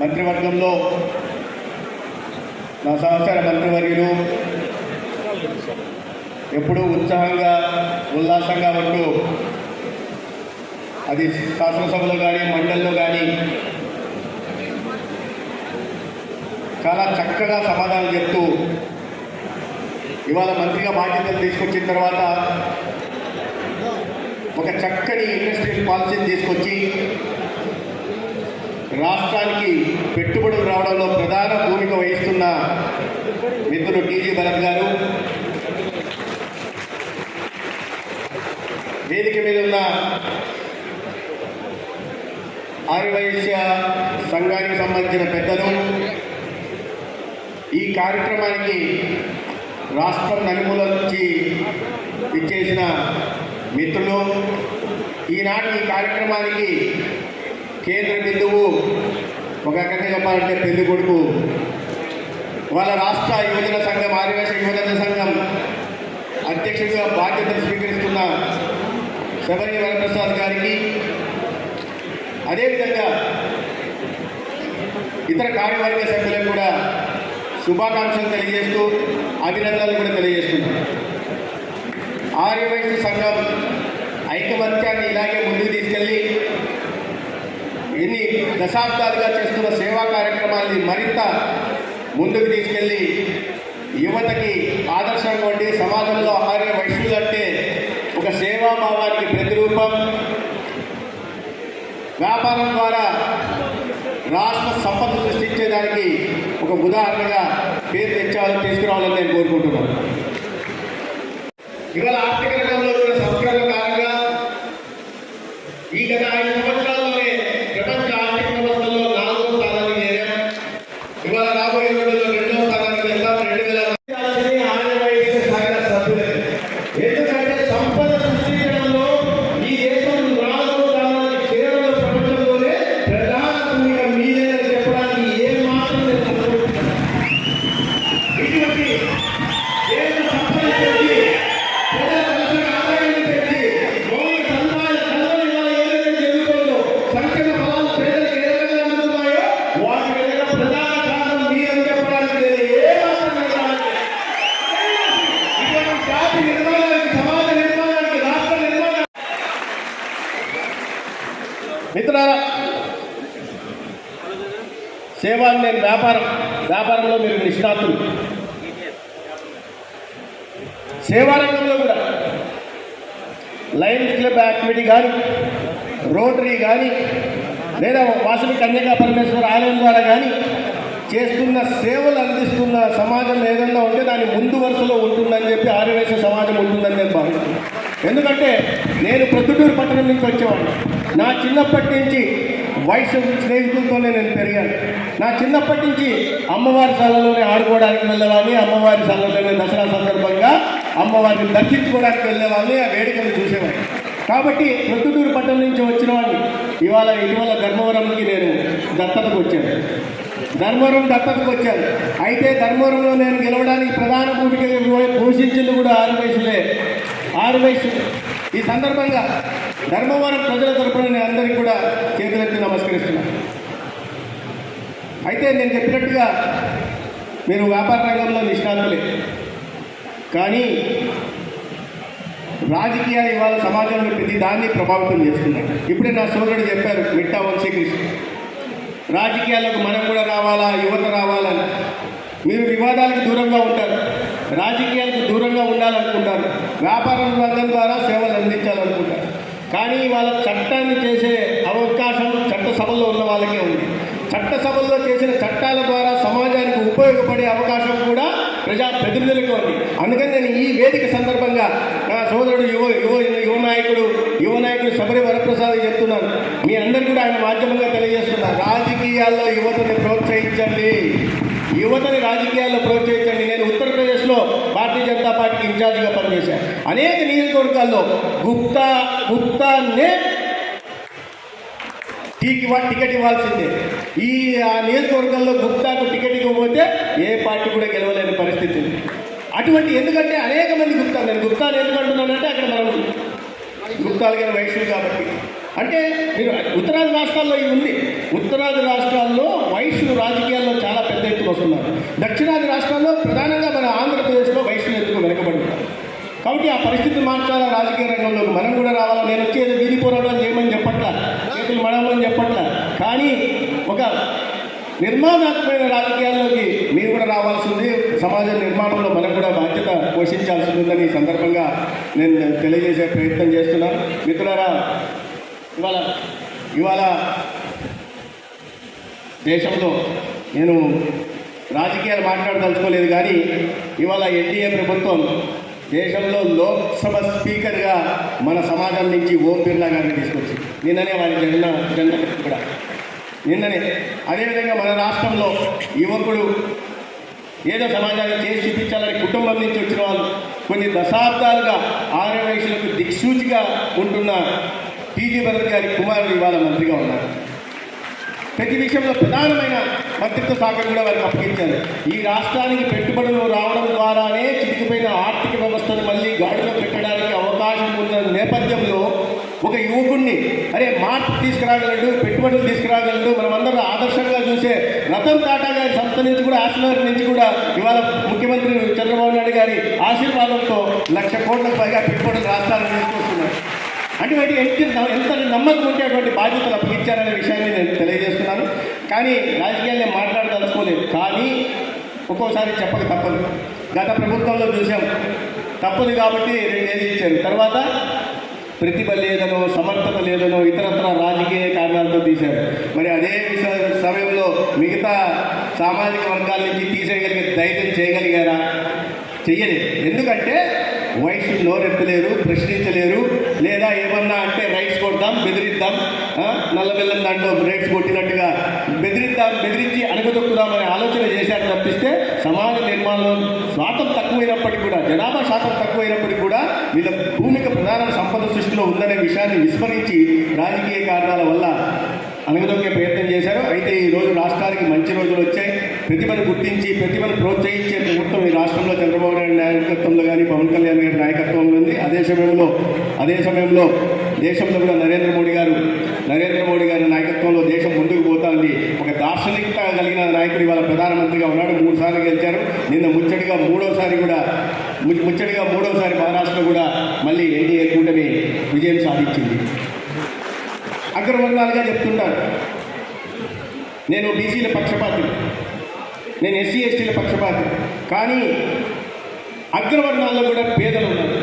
మంత్రివర్గంలో నా సంవత్సర మంత్రివర్యులు ఎప్పుడూ ఉత్సాహంగా ఉల్లాసంగా ఉంటూ అది శాసనసభలో కానీ మండలిలో కానీ చాలా చక్కగా సమాధానం చెప్తూ ఇవాళ మంత్రిగా బాధ్యతలు తీసుకొచ్చిన తర్వాత ఒక చక్కని ఇండస్ట్రియల్ పాలసీని తీసుకొచ్చి రాష్ట్రానికి పెట్టుబడులు రావడంలో ప్రధాన భూమిక వహిస్తున్న మిత్రులు టీజీ భరత్ గారు. వేదిక మీద ఉన్న ఆర్యవైశ్య సంఘానికి సంబంధించిన పెద్దలు ఈ కార్యక్రమానికి రాష్ట్రం నలుమూల నుంచి ఇచ్చేసిన మిత్రులు ఈనాటి ఈ కార్యక్రమానికి కేంద్ర బిందువు. ఒక రకంగా చెప్పాలంటే పెళ్ళి కొడుకు. వాళ్ళ రాష్ట్ర యువజన సంఘం ఆదివాసీ యువజన సంఘం అధ్యక్షుడిగా బాధ్యతలు స్వీకరిస్తున్న శబరి వరప్రసాద్ గారికి. అదేవిధంగా ఇతర కార్యవర్గ సభ్యులకు కూడా శుభాకాంక్షలు తెలియజేస్తూ అభినందనలు కూడా తెలియజేస్తున్నాను ఆర్యవైశ్య సంఘం ఐకమత్యాన్ని ఇలాగే ముందుకు తీసుకెళ్ళి ఎన్ని దశాబ్దాలుగా చేస్తున్న సేవా కార్యక్రమాల్ని మరింత ముందుకు తీసుకెళ్ళి యువతకి ఆదర్శంగా ఉండి సమాజంలో ఆర్య వైశ్యులు అంటే ఒక సేవాభావానికి ప్రతిరూపం. వ్యాపారం ద్వారా రాష్ట్ర సంపద సృష్టించేదానికి ఒక ఉదాహరణగా పేరు తెచ్చాలని తీసుకురావాలని నేను కోరుకుంటున్నాను. ఇవాళ ఆర్థిక రంగంలో మిత్రులారా సేవ నేను వ్యాపారం వ్యాపారంలో మీరు నిష్ణాతులు. సేవారంగంలో కూడా లయన్స్ క్లబ్ యాక్టివిటీ కానీ రోటరీ కానీ లేదా వాసవి కన్యకా పరమేశ్వర ఆలయం ద్వారా కానీ చేస్తున్న సేవలు అందిస్తున్న సమాజం ఏదన్నా ఉంటే దాని ముందు వరుసలో ఉంటుందని చెప్పి ఆర్యవేశ సమాజం ఉంటుందని నేను భావిస్తున్నాను. ఎందుకంటే నేను ప్రొద్దుటూరు పట్టణం నుంచి వచ్చేవాడిని. నా చిన్నప్పటి నుంచి వయసు స్నేహితులతోనే నేను పెరిగాను. నా చిన్నప్పటి నుంచి అమ్మవారి శాలలోనే ఆడుకోవడానికి వెళ్ళేవాడిని అమ్మవారి శాలలోనే దసరా సందర్భంగా అమ్మవారిని దర్శించుకోవడానికి వెళ్ళేవాడిని ఆ వేడుకలు చూసేవాడిని. కాబట్టి ప్రొద్దుటూరు పట్టణం నుంచి వచ్చిన వాడిని ఇవాళ ఇటీవల ధర్మవరంకి నేను దత్తతకు వచ్చాను. ధర్మవరం దత్తతకు వచ్చాను. అయితే ధర్మవరంలో నేను గెలవడానికి ప్రధాన భూమిక పోషించింది ఆరు వయసు ఈ సందర్భంగా ధర్మవరం ప్రజల తరపున నేను అందరికీ కూడా చేతులెత్తి నమస్కరిస్తున్నాను అయితే నేను చెప్పినట్టుగా మీరు వ్యాపార రంగంలో నిష్ణాతులే. కానీ రాజకీయాలు ఇవాళ సమాజంలో ప్రతి దాన్ని ప్రభావితం చేస్తున్నాయి. ఇప్పుడే నా సోదరుడు చెప్పారు మిట్టా వంశీకృష్ణ. రాజకీయాలకు మనం కూడా రావాలా యువత రావాలని. మీరు వివాదాలకు దూరంగా ఉంటారు. రాజకీయాలకు దూరంగా ఉండాలనుకుంటారు. వ్యాపారం రంగం ద్వారా సేవలు అందించాలనుకుంటారు. కానీ వాళ్ళ చట్టాన్ని చేసే అవకాశం చట్టసభల్లో ఉన్న వాళ్ళకే ఉంది. చట్టసభల్లో చేసిన చట్టాల ద్వారా సమాజానికి ఉపయోగపడే అవకాశం కూడా ప్రజా ప్రతినిధులకు ఉంది. అందుకని నేను ఈ వేదిక సందర్భంగా నా సోదరుడు యువ యువ యువ నాయకుడు యువ నాయకుడు శబరి వరప్రసాద్ చెప్తున్నాను. మీ అందరికీ కూడా ఆయన మాధ్యమంగా తెలియజేస్తున్నారు రాజకీయాల్లో యువతని ప్రోత్సహించండి. యువతని రాజకీయాల్లో ప్రోత్సహించండి. ఇన్ఛార్జిగా పనిచేశారు. అనేక నియోజకవర్గాల్లో గుప్తా గుప్తానే టీకి టికెట్ ఇవ్వాల్సిందే. ఈ ఆ నియోజకవర్గంలో గుప్తాకు టికెట్ ఇవ్వకపోతే ఏ పార్టీ కూడా గెలవలేని పరిస్థితి ఉంది. అటువంటి ఎందుకంటే అనేక మంది గుప్తాలు నేను గుప్తాలు ఎందుకు అంటున్నానంటే అక్కడ మనం గుప్తాలు కానీ వైష్ణవి కాబట్టి. అంటే మీరు ఉత్తరాది రాష్ట్రాల్లో ఇది ఉంది. ఉత్తరాది రాష్ట్రాల్లో వైశ్యులు రాజకీయాల్లో చాలా పెద్ద ఎత్తున వస్తున్నారు. దక్షిణాది రాష్ట్రాల్లో ప్రధానంగా మన ఆంధ్రప్రదేశ్లో వైశ్యులు ఎందుకు వెనకబడుతున్నారు కాబట్టి ఆ పరిస్థితి మార్చాలా? రాజకీయ రంగంలో మనం కూడా రావాలి? నేను వచ్చి ఏదో వీధి పోరాటం చేయమని చెప్పట్లా. చేతులు మడమని చెప్పట్లా. కానీ ఒక నిర్మాణాత్మకమైన రాజకీయాల్లోకి మీరు కూడా రావాల్సింది సమాజ నిర్మాణంలో మనకు కూడా బాధ్యత పోషించాల్సి ఉందని సందర్భంగా నేను తెలియజేసే ప్రయత్నం చేస్తున్నాను మిత్రులారా ఇవాళ ఇవాళ దేశంలో నేను రాజకీయాలు మాట్లాడదలుచుకోలేదు కానీ ఇవాళ ఎన్డీఏ ప్రభుత్వం దేశంలో లోక్సభ స్పీకర్గా మన సమాజం నుంచి ఓం బిర్లా గారిని తీసుకొచ్చి నిన్ననే వారి జన్మ జన్మ కూడా. నిన్ననే. అదేవిధంగా మన రాష్ట్రంలో యువకుడు ఏదో సమాజాన్ని చేసి చూపించాలని కుటుంబం నుంచి వచ్చిన వాళ్ళు కొన్ని దశాబ్దాలుగా ఆగ్రవయసులకు దిక్సూచిగా ఉంటున్న టీజీ భరత్ గారి కుమారుడు ఇవాళ మంత్రిగా ఉన్నారు. ప్రతి విషయంలో ప్రధానమైన మంత్రిత్వ శాఖ కూడా వారికి అప్పగించారు. ఈ రాష్ట్రానికి పెట్టుబడులు రావడం ద్వారానే తీసుకురాగలడు పెట్టుబడులు తీసుకురాగలడు. మనమందరం ఆదర్శంగా చూసే రతన్ టాటా గారి సంస్థ నుంచి కూడా ఆశీర్వాదం నుంచి కూడా ఇవాళ ముఖ్యమంత్రి చంద్రబాబు నాయుడు గారి ఆశీర్వాదంతో లక్ష కోట్లకు పైగా పెట్టుబడులు రాష్ట్రాలను తీసుకొస్తున్నారు అటువంటి ఎంత ఎంత నమ్మకం ఉండేటువంటి బాధ్యతలు అప్పగించారనే విషయాన్ని నేను తెలియజేస్తున్నాను. కానీ రాజకీయాలు నేను మాట్లాడదలుచుకోలేదు. కానీ ఒక్కోసారి చెప్పక తప్పదు. గత ప్రభుత్వంలో చూసాం. తప్పదు కాబట్టి రెండేది ఇచ్చారు. తర్వాత ప్రతిభ లేదనో సమర్థత లేదనో ఇతరత్ర రాజకీయ కారణాలతో తీశారు. మరి అదే సమయంలో మిగతా సామాజిక వర్గాల నుంచి తీసేయగలిగే ధైర్యం చేయగలిగారా? చెయ్యలేదు. ఎందుకంటే వయసు నోరెత్తలేరు ప్రశ్నించలేరు. లేదా ఏమన్నా అంటే రైట్స్ కొడతాం బెదిరిద్దాం నల్లబెల్లం దాంట్లో రైట్స్ కొట్టినట్టుగా బెదిరిద్దాం బెదిరించి అణగదొక్కుదామనే ఆలోచన చేశారు తప్పిస్తే సమాజ నిర్మాణం శాతం తక్కువైనప్పటికీ కూడా జనాభా శాతం తక్కువైనప్పటికీ కూడా వీళ్ళ భూమిక ప్రధాన సంపద సృష్టిలో ఉందనే విషయాన్ని విస్మరించి రాజకీయ కారణాల వల్ల అనగదొక్కే ప్రయత్నం చేశారు. అయితే ఈ రోజు రాష్ట్రానికి మంచి రోజులు వచ్చాయి. ప్రతిభను గుర్తించి ప్రతిభను ప్రోత్సహించే ప్రభుత్వం ఈ రాష్ట్రంలో చంద్రబాబు నాయుడు నాయకత్వంలో కానీ పవన్ కళ్యాణ్ గారి నాయకత్వంలో ఉంది. అదే సమయంలో అదే సమయంలో దేశంలో కూడా నరేంద్ర మోడీ గారు నరేంద్ర మోడీ గారి నాయకత్వంలో దేశం ముందుకు పోతాంది ఒక దార్శనికత కలిగిన నాయకుడు ఇవాళ ప్రధానమంత్రిగా ఉన్నాడు. మూడు సార్లు గెలిచారు. నిన్న ముచ్చటిగా మూడోసారి కూడా ముచ్చటిగా మూడోసారి మహారాష్ట్ర కూడా మళ్ళీ ఎన్డీఏ కూటమి విజయం సాధించింది. అగ్రవర్ణాలుగా చెప్తుంటారు. నేను బీసీల పక్షపాతి. నేను ఎస్సీ ఎస్టీల పక్షపాతి. కానీ అగ్రవర్ణాల్లో కూడా పేదలు ఉన్నారు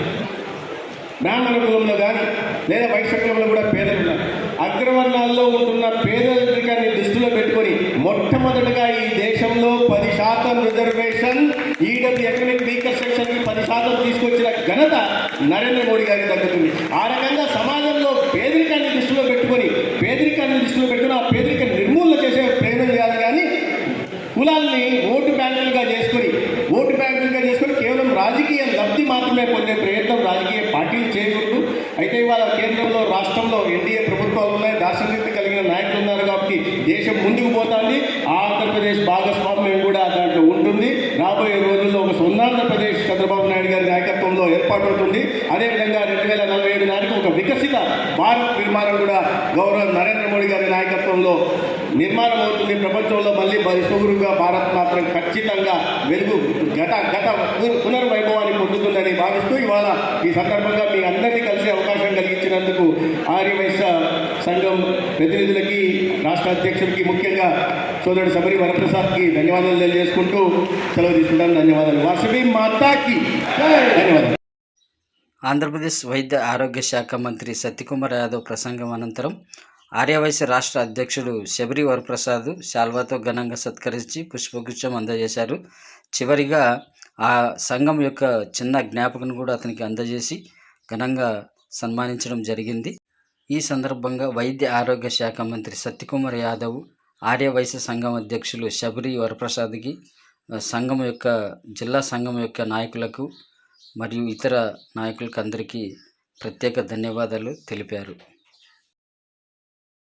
బ్రాహ్మణ కులంలో కానీ లేదా వైశ్య కులంలో కూడా పేదలు ఉన్నారు అగ్రవర్ణాల్లో ఉంటున్న పేదరికాన్ని దృష్టిలో పెట్టుకొని మొట్టమొదటిగా ఈ దేశంలో పది శాతం రిజర్వేషన్ ఈడబ్ల్యూ ఎకనమిక్ వీకర్ సెక్షన్కి పది శాతం తీసుకొచ్చిన ఘనత నరేంద్ర మోడీ గారికి దక్కుతుంది ఆ రకంగా సమాజంలో పేద దృష్టిలో పెట్టుకొని పేదరికాన్ని దృష్టిలో పెట్టుకుని ఆ పేదరిక నిర్మూలన చేసే ప్రయత్నం చేయాలి కానీ కులాల్ని ఓటు బ్యాంకులుగా చేసుకొని ఓటు బ్యాంకులుగా చేసుకొని కేవలం రాజకీయ లబ్ధి మాత్రమే పొందే ప్రయత్నం రాజకీయ పార్టీలు చేయకూడదు. అయితే ఇవాళ కేంద్రంలో రాష్ట్రంలో ఎన్డీఏ ప్రభుత్వాలు ఉన్నాయి. దార్శనికత కలిగిన నాయకులు ఉన్నారు కాబట్టి దేశం ముందుకు పోతుంది. ఆంధ్రప్రదేశ్ భాగస్వామ్యం కూడా దాంట్లో ఉంటుంది. రాబోయే రోజుల్లో ఒక స్వర్ణాంధ్రప్రదేశ్ చంద్రబాబు నాయుడు గారి నాయకత్వంలో ఏర్పాటవుతుంది అదేవిధంగా రెండు వేల నలభై ఏడు నాటికి ఒక వికసిత భారత్ నిర్మాణం కూడా గౌరవ నరేంద్ర మోడీ గారి నాయకత్వంలో నిర్మాణం అవుతుంది. ప్రపంచంలో మళ్ళీ పరిశుభ్రంగా భారత్ మాత్రం ఖచ్చితంగా వెలుగు గత గత పునర్వైభవాన్ని పొందుతుందని భావిస్తూ ఇవాళ ఈ సందర్భంగా మీ అందరినీ కలిసే అవకాశం ఇచ్చినందుకు ఆర్యవైశ్య సంఘం ప్రతినిధులకి రాష్ట్ర అధ్యక్షుడికి ముఖ్యంగా సోదరుడు శబరి వరప్రసాద్కి ధన్యవాదాలు తెలియజేసుకుంటూ సెలవు తీసుకుంటాను. ధన్యవాదాలు. వాసవి మాతాకి. ధన్యవాదాలు. ఆంధ్రప్రదేశ్ వైద్య ఆరోగ్య శాఖ మంత్రి సత్యకుమార్ యాదవ్ ప్రసంగం అనంతరం ఆర్యవైశ్య రాష్ట్ర అధ్యక్షుడు శబరి వరప్రసాద్ శాల్వాతో ఘనంగా సత్కరించి పుష్పగుచ్చం అందజేశారు. చివరిగా ఆ సంఘం యొక్క చిన్న జ్ఞాపకను కూడా అతనికి అందజేసి ఘనంగా సన్మానించడం జరిగింది. ఈ సందర్భంగా వైద్య ఆరోగ్య శాఖ మంత్రి సత్యకుమార్ యాదవ్ ఆర్యవైశ్య సంఘం అధ్యక్షులు శబరి వరప్రసాద్కి సంఘం యొక్క జిల్లా సంఘం యొక్క నాయకులకు మరియు ఇతర నాయకులకు అందరికీ ప్రత్యేక ధన్యవాదాలు తెలిపారు.